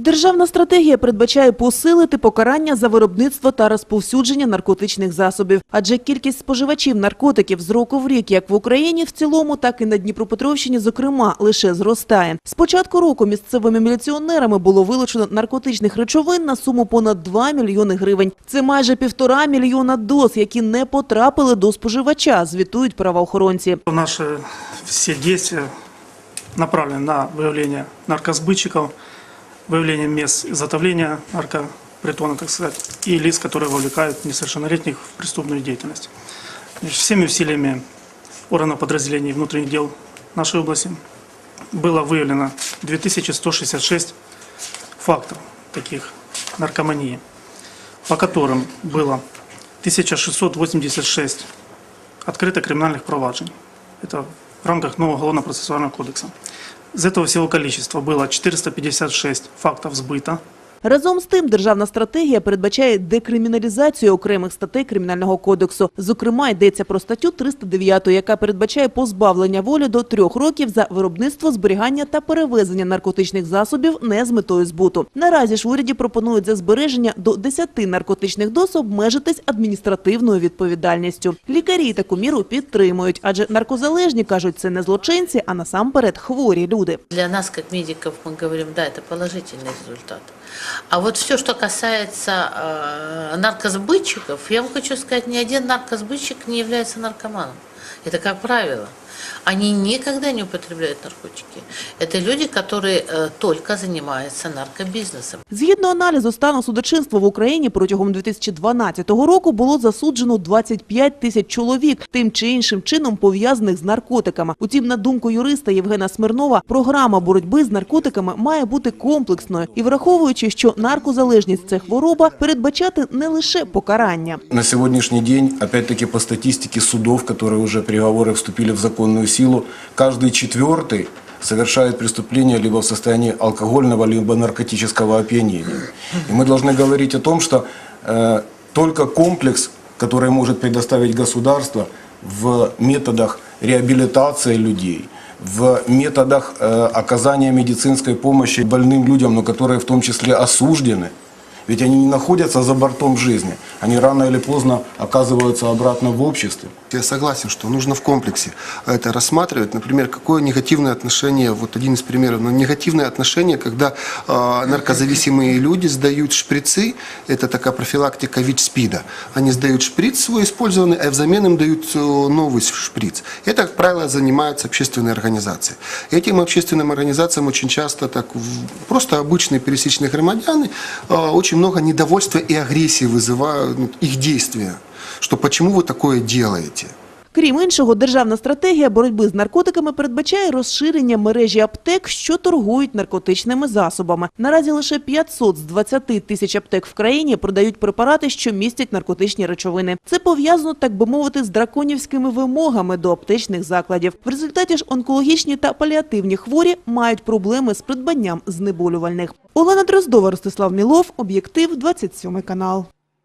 Державна стратегія передбачає посилити покарання за виробництво та розповсюдження наркотичних засобів. Адже кількість споживачів наркотиків з року в рік як в Україні в цілому, так і на Дніпропетровщині, зокрема, лише зростає. З початку року місцевими міліціонерами було вилучено наркотичних речовин на суму понад 2 мільйони гривень. Це майже півтора мільйона доз, які не потрапили до споживача, звітують правоохоронці. Наши все действия направлены на выявление наркосбытчиков, выявление мест изготовления наркопритона, так сказать, и лиц, которые вовлекают несовершеннолетних в преступную деятельность. Значит, всеми усилиями органов подразделений внутренних дел нашей области было выявлено 2166 фактов таких наркомании, по которым было 1686 открыто криминальных проваджений. Это в рамках нового уголовно-процессуального кодекса. Из этого всего количества было 456 фактов сбыта, Разом з тим, державна стратегія передбачає декриміналізацію окремих статей Кримінального кодексу. Зокрема, йдеться про статтю 309, яка передбачає позбавлення волі до трьох років за виробництво, зберігання та перевезення наркотичних засобів не з метою збуту. Наразі ж в уряді пропонують за збереження до 10 наркотичних доз обмежитись адміністративною відповідальністю. Лікарі таку міру підтримують, адже наркозалежні кажуть, це не злочинці, а насамперед хворі люди. Для нас, как медиков, мы говорим, да, это положительный результат. А вот все, что касается э, наркосбытчиков, я вам хочу сказать, ни один наркосбытчик не является наркоманом. Это как правило. Они никогда не употребляют наркотики. Это люди, которые э, только занимаются наркобизнесом. Згідно аналізу стану судочинства в Україні протягом 2012 року було засуджено 25 тисяч чоловік, тим чи іншим чином пов'язаних з наркотиками. Утім, на думку юриста Євгена Смирнова, програма боротьби з наркотиками має бути комплексною і враховуючи, що наркозалежність це хвороба, передбачати не лише покарання. На сегодняшний день, опять-таки по статистике судов, которые уже приговоры вступили в законную силу, каждый четвертый совершает преступление либо в состоянии алкогольного, либо наркотического опьянения. И мы должны говорить о том, что э, только комплекс, который может предоставить государство в методах реабилитации людей, в методах э, оказания медицинской помощи больным людям, но которые в том числе осуждены, ведь они не находятся за бортом жизни. Они рано или поздно оказываются обратно в обществе. Я согласен, что нужно в комплексе это рассматривать. Например, какое негативное отношение, вот один из примеров, но негативное отношение, когда э, наркозависимые люди сдают шприцы, это такая профилактика ВИЧ-СПИДа. Они сдают шприц свой использованный, а взамен им дают э, новый шприц. Это, как правило, занимаются общественные организации. Этим общественным организациям очень часто так просто обычные пересечные громадяне э, очень много недовольства и агрессии вызывают ну, их действия. Что почему вы такое делаете? Крім іншого, державна стратегія боротьби з наркотиками передбачає розширення мережі аптек, що торгують наркотичними засобами. Наразі лише 500 з 20 тисяч аптек в країні продають препарати, що містять наркотичні речовини. Це пов'язано, так би мовити, з драконівськими вимогами до аптечних закладів. В результаті ж онкологічні та паліативні хворі мають проблеми з придбанням знеболювальних. Олена Дроздова, Ростислав Мілов, об'єктив, 27 канал.